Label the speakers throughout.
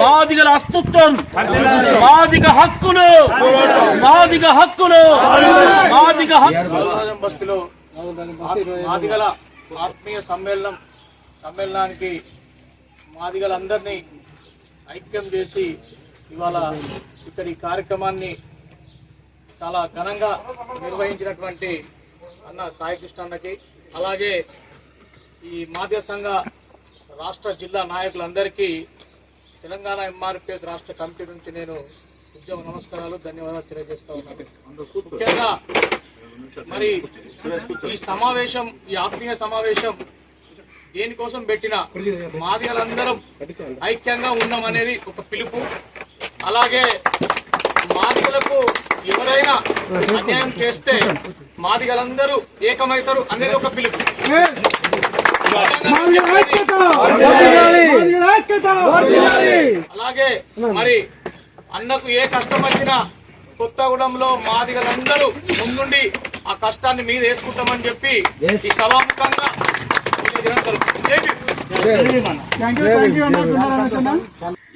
Speaker 1: మాదిగల అస్తిత్వం మాదిగ హక్కులు మాదిగ హక్కులు మాదిగ హక్కు
Speaker 2: బస్తిలో మాదిగల ఆత్మీయ సమ్మేళనం సమ్మేళనానికి మాదిగలందరినీ ఐక్యం చేసి ఇవాళ ఇక్కడ ఈ కార్యక్రమాన్ని చాలా ఘనంగా నిర్వహించినటువంటి అన్న సాయికృష్ణ అన్నకి అలాగే ఈ మాదిగ సంఘ రాష్ట్ర జిల్లా నాయకులందరికీ తెలంగాణ ఎంఆర్పిఎస్ రాష్ట్ర కమిటీ నుంచి నేను ఉద్యోగ నమస్కారాలు ధన్యవాదాలు తెలియజేస్తా ఉన్నాను. ముఖ్యంగా మరి ఈ సమావేశం ఈ ఆత్మీయ సమావేశం దేనికోసం పెట్టిన మాదిగలందరం ఐక్యంగా ఉన్నామనేది ఒక పిలుపు. అలాగే మాదిగలకు ఎవరైనా అన్యాయం చేస్తే మాదిగలందరూ ఏకమవుతారు అనేది ఒక పిలుపు. అలాగే మరి అన్నకు ఏ కష్టం వచ్చినా కొత్తగూడెంలో మాదిగలందరూ ముందుండి ఆ కష్టాన్ని మీద వేసుకుంటామని చెప్పి ఈ సభాముఖంగా.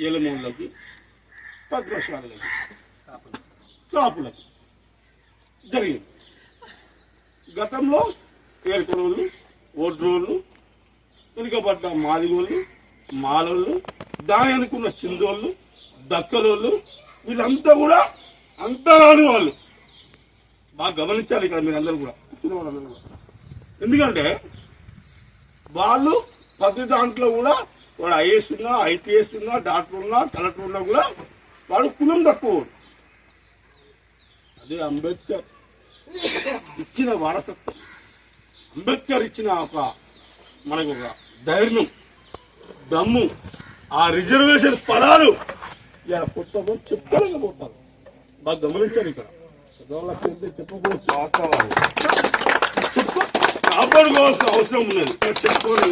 Speaker 3: ఏలమూళ్ళకి పద్మశాలకి కాపులకి జరిగింది. గతంలో ఏర్కొడవలు ఓడ్రోళ్ళు వెనుకబడ్డ మాదిగోళ్ళు మాలోళ్ళు దాని అనుకున్న చిందోళ్ళు దక్కలోళ్ళు వీళ్ళంతా కూడా అంతా రాని వాళ్ళు. బాగా గమనించాలి ఇక్కడ మీరు అందరూ కూడా. కూడా ఎందుకంటే వాళ్ళు ప్రతి దాంట్లో కూడా వాడు ఐఏఎస్ ఉన్నా ఐపీఎస్ ఉన్నా డాక్టర్ ఉన్నా కలెక్టర్ ఉన్నా కూడా వాడు కులం తక్కువ అదే అంబేద్కర్. ఇచ్చిన వారసత్వం. అంబేద్కర్ ఇచ్చిన ఒక మనకు ఒక ధైర్యం దమ్ము ఆ రిజర్వేషన్ పడాలు ఇలా కొత్త చెప్పలేకపోతారు బాగా గమనించారు ఇక్కడ. పెద్దవాళ్ళకి ఏంటో చెప్పకపోవచ్చు కాపాడుకోవాల్సిన అవసరం ఉన్నది. ఇక్కడ చెప్పుకొని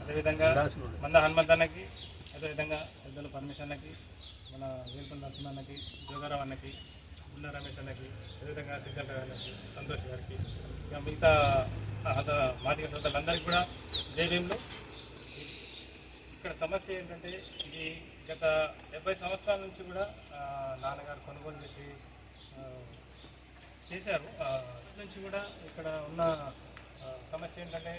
Speaker 4: అదేవిధంగా మంద హనుమంత్ అన్నకి అదేవిధంగా పెద్దల పర్మిషన్ అన్నకి మన వీరపల్లి నరసింహ అన్నకి జోగారావు అన్నకి ఉన్న రమేష్ అన్నకి అదేవిధంగా సిద్ధార్థ గారికి సంతోష్ గారికి ఇంకా మిగతా హత మాదిక సోదరులందరికీ కూడా జైభీంలో ఇక్కడ సమస్య ఏంటంటే ఇది గత డెబ్బై సంవత్సరాల నుంచి కూడా నాన్నగారు కొనుగోలు చేసి చేశారు. నుంచి కూడా ఇక్కడ ఉన్న సమస్య ఏంటంటే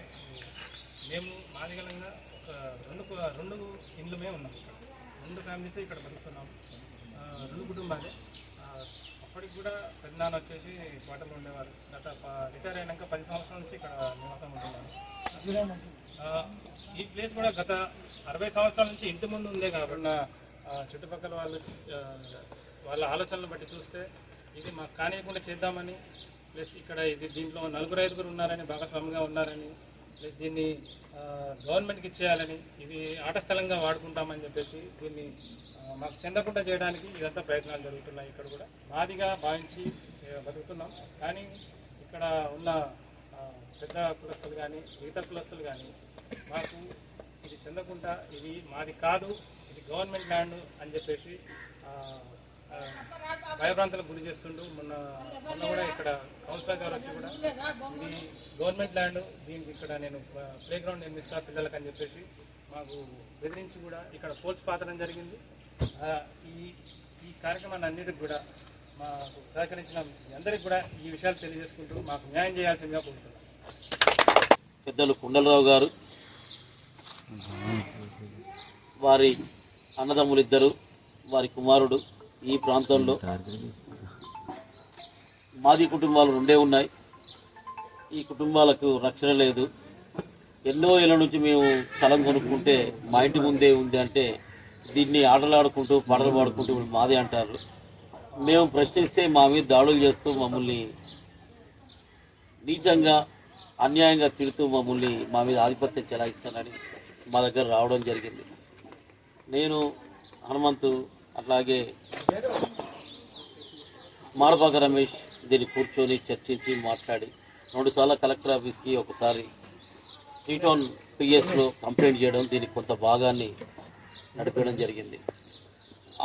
Speaker 4: మేము మాదిగలంగా ఒక రెండు రెండు ఇండ్లు మేము ఉన్నాం ఇక్కడ. రెండు ఫ్యామిలీస్ ఇక్కడ బతుకుతున్నాం. రెండు కుటుంబాలే. అప్పటికి కూడా పెద్దనాన్న వచ్చేసి కోటలో ఉండేవారు. గత రిటైర్ అయినాక పది సంవత్సరాల నుంచి ఇక్కడ నివాసం ఉంటున్నారు ఈ ప్లేస్ కూడా గత అరవై సంవత్సరాల నుంచి ఇంటి ముందు ఉందే కాబట్టి చుట్టుపక్కల వాళ్ళు వాళ్ళ ఆలోచనలు బట్టి చూస్తే ఇది మాకు కానియకుండా చేద్దామని ప్లస్ ఇక్కడ ఇది దీంట్లో నలుగురు ఐదుగురు ఉన్నారని భాగస్వామిగా ఉన్నారని దీన్ని గవర్నమెంట్కి ఇచ్చేయాలని ఇది ఆటస్థలంగా వాడుకుంటామని చెప్పేసి దీన్ని మాకు చెందకుండా చేయడానికి ఇదంతా ప్రయత్నాలు జరుగుతున్నాయి ఇక్కడ కూడా. మాదిగా భావించి బతుకుతున్నాం. కానీ ఇక్కడ ఉన్న పెద్ద కులస్తులు కానీ మిగతా కులస్తులు కానీ మాకు ఇది చెందకుండా ఇది మాది కాదు ఇది గవర్నమెంట్ ల్యాండ్ అని చెప్పేసి భయభ్రాంతులకు గురి చేస్తుండు. మొన్న మొన్న కూడా ఇక్కడ కౌన్సిలర్ గారు వచ్చి కూడా ఇది గవర్నమెంట్ ల్యాండ్ దీనికి ఇక్కడ నేను ప్లే గ్రౌండ్ నిర్మిస్తా పిల్లలకు అని చెప్పేసి మాకు బెదిరించి కూడా ఇక్కడ పోల్చి పాతడం జరిగింది. ఈ ఈ కార్యక్రమాన్ని అన్నిటికి కూడా మాకు సహకరించిన అందరికి కూడా ఈ విషయాలు తెలియజేసుకుంటూ మాకు న్యాయం చేయాల్సిందిగా కోరుతున్నాం.
Speaker 1: పెద్దలు కుండలరావు గారు వారి అన్నదమ్ములిద్దరు వారి కుమారుడు ఈ ప్రాంతంలో మాది కుటుంబాలు రెండే ఉన్నాయి. ఈ కుటుంబాలకు రక్షణ లేదు. ఎన్నో ఏళ్ళ నుంచి మేము స్థలం కొనుక్కుంటే మా ఇంటి ముందే ఉంది అంటే దీన్ని ఆటలాడుకుంటూ పాటలు పాడుకుంటూ మాదే అంటారు. మేము ప్రశ్నిస్తే మా మీద దాడులు చేస్తూ మమ్మల్ని నీచంగా అన్యాయంగా తిడుతూ మమ్మల్ని మా మీద ఆధిపత్యం చెలాయిస్తానని మా దగ్గర రావడం జరిగింది. నేను హనుమంతు అట్లాగే మాడపాక రమేష్ దీన్ని కూర్చొని చర్చించి మాట్లాడి రెండుసార్లు కలెక్టర్ ఆఫీస్కి ఒకసారి శ్రీటౌన్ పిఎస్లో కంప్లైంట్ చేయడం దీనికి కొంత భాగాన్ని నడిపేయడం జరిగింది.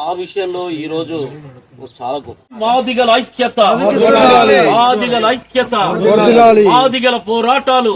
Speaker 1: ఆ విషయంలో ఈ రోజు చాలా గొప్ప మాదిగల ఐక్యత మాదిగల ఐక్యత మాదిగల పోరాటాలు.